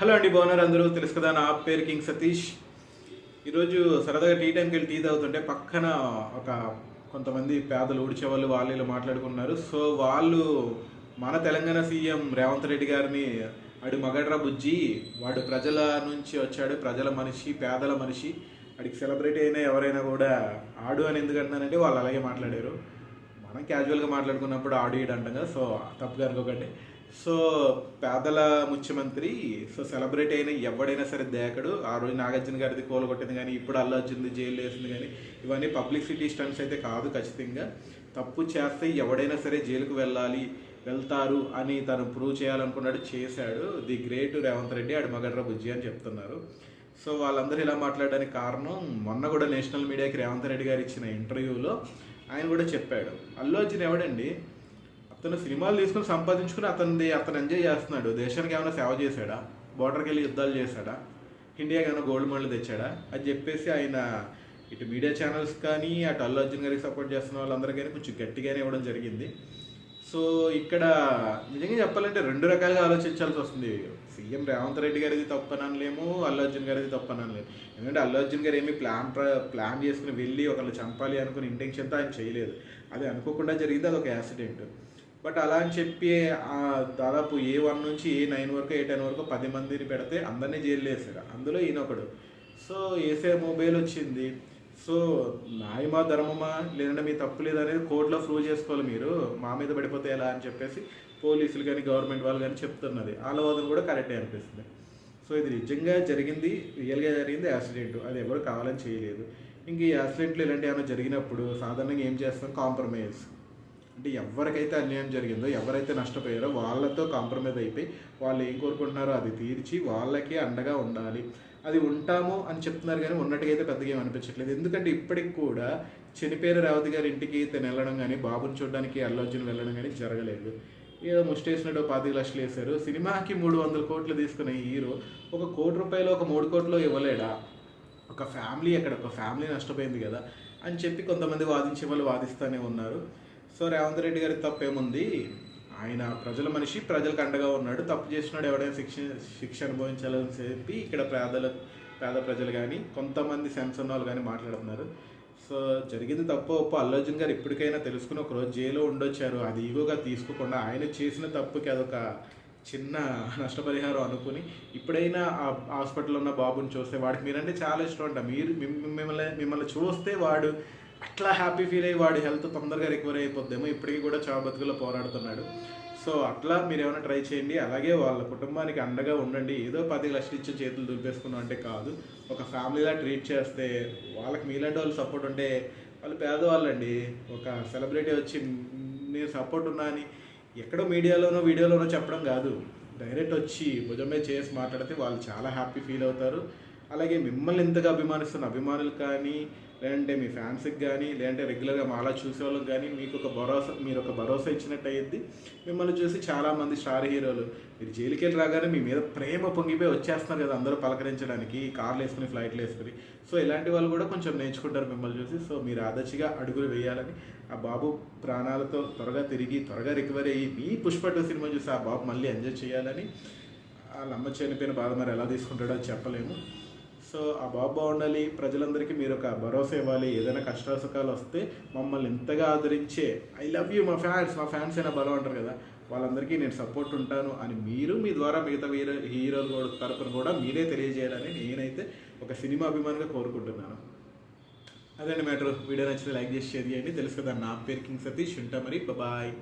Hello అండి బాగున్నారు అందరూ? తెలుసు కదా నా పేరు కింగ్ సతీష్. ఈరోజు సరదాగా టీ టైంకి వెళ్ళి టీ తాగుతుంటే పక్కన ఒక కొంతమంది పేదలు ఊడ్చే వాళ్ళు వాళ్ళు మాట్లాడుకున్నారు. సో వాళ్ళు మన తెలంగాణ సీఎం రేవంత్ రెడ్డి గారిని వాడు మగడ్రా బుజ్జి వాడు ప్రజల నుంచి వచ్చాడు ప్రజల మనిషి పేదల మనిషి. వాడికి సెలబ్రిటీ అయినా ఎవరైనా కూడా ఆడు అని ఎందుకు అంటున్నానంటే వాళ్ళు అలాగే మాట్లాడారు. మనం క్యాజువల్గా మాట్లాడుకున్నప్పుడు ఆడు ఇడు అంటాం కదా సో తప్పుగా అనుకోకండి సో పేదల ముఖ్యమంత్రి సో సెలబ్రేట్ అయిన ఎవడైనా సరే దేకడు. ఆ రోజు నాగార్జున గారిది కొట్టింది కానీ ఇప్పుడు అల్లు అర్జున్ది జైలు వేసింది కానీ ఇవన్నీ పబ్లిసిటీ స్టంట్స్ అయితే కాదు ఖచ్చితంగా. తప్పు చేస్తే ఎవడైనా సరే జైలుకు వెళ్ళాలి వెళ్తారు అని తను ప్రూవ్ చేయాలనుకున్నాడు చేశాడు. ది గ్రేట్ రేవంత్ రెడ్డి ఆడు మగడ్ర బుజ్జి అని చెప్తున్నారు. సో వాళ్ళందరూ ఇలా మాట్లాడడానికి కారణం మొన్న కూడా నేషనల్ మీడియాకి రేవంత్ రెడ్డి గారు ఇచ్చిన ఇంటర్వ్యూలో ఆయన కూడా చెప్పాడు. అల్లు అర్జున్ ఎవడండి? అతను సినిమాలు తీసుకుని సంపాదించుకుని అతనిది అతను ఎంజాయ్ చేస్తున్నాడు. దేశానికి ఏమైనా సేవ చేశాడా? బోర్డర్కి వెళ్ళి యుద్ధాలు చేశాడా? ఇండియాకి ఏమైనా గోల్డ్ మెడల్ తెచ్చాడా? అది చెప్పేసి ఆయన ఇటు మీడియా ఛానల్స్ కానీ అటు అల్లు అర్జున్ గారికి సపోర్ట్ చేస్తున్న వాళ్ళందరూ కానీ కొంచెం గట్టిగానే ఇవ్వడం జరిగింది. సో ఇక్కడ నిజంగా చెప్పాలంటే రెండు రకాలుగా ఆలోచించాల్సి వస్తుంది. సీఎం రేవంత్ రెడ్డి గారిది తప్పని అల్లు అర్జున్ గారిది తప్పని ఎందుకంటే అల్లు అర్జున్ గారు ఏమి ప్లాన్ ప్లాన్ చేసుకుని వెళ్ళి ఒకళ్ళు చంపాలి అనుకుని ఇంటెన్షన్తో ఆయన చేయలేదు. అది అనుకోకుండా జరిగింది అది ఒక యాక్సిడెంట్ బట్ అలా అని చెప్పి దాదాపు ఏ వన్ నుంచి ఏ నైన్ వరకు ఏ టెన్ వరకు పది మందిని పెడితే అందరినీ జైలు వేసారు. అందులో ఈయన ఒకడు. సో ఏసే మొబైల్ వచ్చింది. సో న్యాయమా ధర్మమా లేదంటే మీ తప్పు లేదనేది కోర్టులో ప్రూవ్ చేసుకోవాలి మీరు. మా మీద పడిపోతే ఎలా అని చెప్పేసి పోలీసులు కానీ గవర్నమెంట్ వాళ్ళు కానీ చెప్తున్నది. వాళ్ళ వాదన కూడా కరెక్టే అనిపిస్తుంది. సో ఇది నిజంగా జరిగింది. రియల్గా జరిగింది యాక్సిడెంట్. అది ఎవరు కావాలని చేయలేదు. ఇంక ఈ యాక్సిడెంట్లు ఇలాంటివి ఏమైనా జరిగినప్పుడు సాధారణంగా ఏం చేస్తాం? కాంప్రమైజ్. అంటే ఎవరికైతే అన్యాయం జరిగిందో ఎవరైతే నష్టపోయారో వాళ్ళతో కాంప్రమైజ్ అయిపోయి వాళ్ళు ఏం కోరుకుంటున్నారో అది తీర్చి వాళ్ళకి అండగా ఉండాలి. అది ఉంటాము అని చెప్తున్నారు కానీ ఉన్నట్టుగా అయితే పెద్దగా ఏం అనిపించట్లేదు. ఎందుకంటే ఇప్పటికి కూడా చనిపోయిన రేవతి గారి ఇంటికి తను వెళ్ళడం కానీ బాబుని చూడడానికి అల్లు అర్జున్ వెళ్ళడం కానీ జరగలేదు. ఏదో ముష్టేసినట్టు పాతిక లక్షలు వేశారు. సినిమాకి మూడు వందల కోట్లు తీసుకున్న హీరో ఒక కోటి రూపాయలు ఒక మూడు కోట్లు ఇవ్వలేడా? ఒక ఫ్యామిలీ అక్కడ ఒక ఫ్యామిలీ నష్టపోయింది కదా అని చెప్పి కొంతమంది వాదించే వాళ్ళు వాదిస్తూనే ఉన్నారు. సో రేవంత్ రెడ్డి గారి తప్పు ఏముంది ఆయన ప్రజల మనిషి ప్రజలకు అండగా ఉన్నాడు. తప్పు చేసినాడు ఎవడైనా శిక్ష శిక్ష అనుభవించాలని చెప్పి ఇక్కడ పేదల పేద ప్రజలు కానీ కొంతమంది సెన్స్ ఉన్న వాళ్ళు కానీ మాట్లాడుతున్నారు. సో జరిగింది తప్పు ఒప్పు అల్లర్జున్ గారు ఇప్పటికైనా తెలుసుకుని ఒక రోజు జైల్లో ఉండొచ్చారు. అది ఈగోగా తీసుకోకుండా ఆయన చేసిన తప్పుకి అదొక చిన్న నష్టపరిహారం అనుకుని ఇప్పుడైనా ఆ హాస్పిటల్లో ఉన్న బాబుని చూస్తే వాడికి మీరంటే చాలా ఇష్టం అంట. మీరు మిమ్మల్ని మిమ్మల్ని చూస్తే వాడు అట్లా హ్యాపీ ఫీల్ అయ్యి వాడి హెల్త్ తొందరగా రికవర్ అయిపోద్దేమో ఇప్పటికీ కూడా చావు బతుకులో పోరాడుతున్నాడు. సో అట్లా మీరు ఏమైనా ట్రై చేయండి. అలాగే వాళ్ళ కుటుంబానికి అండగా ఉండండి. ఏదో పది లక్షలు ఇచ్చి చేతులు దులిపేసుకున్నాం అంటే కాదు. ఒక ఫ్యామిలీలా ట్రీట్ చేస్తే వాళ్ళకి మీలాంటి వాళ్ళు సపోర్ట్ ఉంటే వాళ్ళు పేదవాళ్ళండి. ఒక సెలబ్రిటీ వచ్చి నేను సపోర్ట్ ఉన్నా అని ఎక్కడో మీడియాలోనో వీడియోలోనో చెప్పడం కాదు. డైరెక్ట్ వచ్చి భుజమే చేసి మాట్లాడితే వాళ్ళు చాలా హ్యాపీ ఫీల్ అవుతారు. అలాగే మిమ్మల్ని ఇంతగా అభిమానిస్తున్న అభిమానులు కానీ లేదంటే మీ ఫ్యాన్స్కి కానీ లేదంటే రెగ్యులర్గా మాలా చూసే వాళ్ళకి కానీ మీకు ఒక భరోసా మీరు ఒక భరోసా ఇచ్చినట్టు అయ్యింది మిమ్మల్ని చూసి చాలామంది స్టార్ హీరోలు మీరు జైలుకి వెళ్ళి రాగానే మీ మీద ప్రేమ పొంగిపోయి వచ్చేస్తున్నారు కదా అందరూ పలకరించడానికి కార్లు వేసుకుని ఫ్లైట్లు వేసుకుని. సో ఇలాంటి వాళ్ళు కూడా కొంచెం నేర్చుకుంటారు మిమ్మల్ని చూసి. సో మీరు ఆదర్శగా అడుగులు వేయాలని ఆ బాబు ప్రాణాలతో త్వరగా తిరిగి త్వరగా రికవరీ అయ్యి మీ పుష్ప టూ సినిమా చూసి ఆ బాబు మళ్ళీ ఎంజాయ్ చేయాలని వాళ్ళ అమ్మ చనిపోయిన బాధ మరి ఎలా తీసుకుంటాడో చెప్పలేము. సో ఆ బాబు బాగుండాలి ప్రజలందరికీ మీరు ఒక భరోసా ఇవ్వాలి ఏదైనా కష్ట సుఖాలు వస్తే మమ్మల్ని ఇంతగా ఆదరించే ఐ లవ్ యూ మా ఫ్యాన్స్ మా ఫ్యాన్స్ అయినా బలం అంటారు కదా. వాళ్ళందరికీ నేను సపోర్ట్ ఉంటాను అని మీరు మీ ద్వారా మిగతా హీరో హీరోలు కూడా తరపున కూడా మీరే తెలియజేయాలని నేనైతే ఒక సినిమా అభిమానిగా కోరుకుంటున్నాను. అదండి మ్యాటర్. వీడియో నచ్చితే లైక్ చేసి షేర్ చేయండి. తెలుసు కదా నా పేరు కింగ్ సతీష్. ఉంటా మరి. బాయ్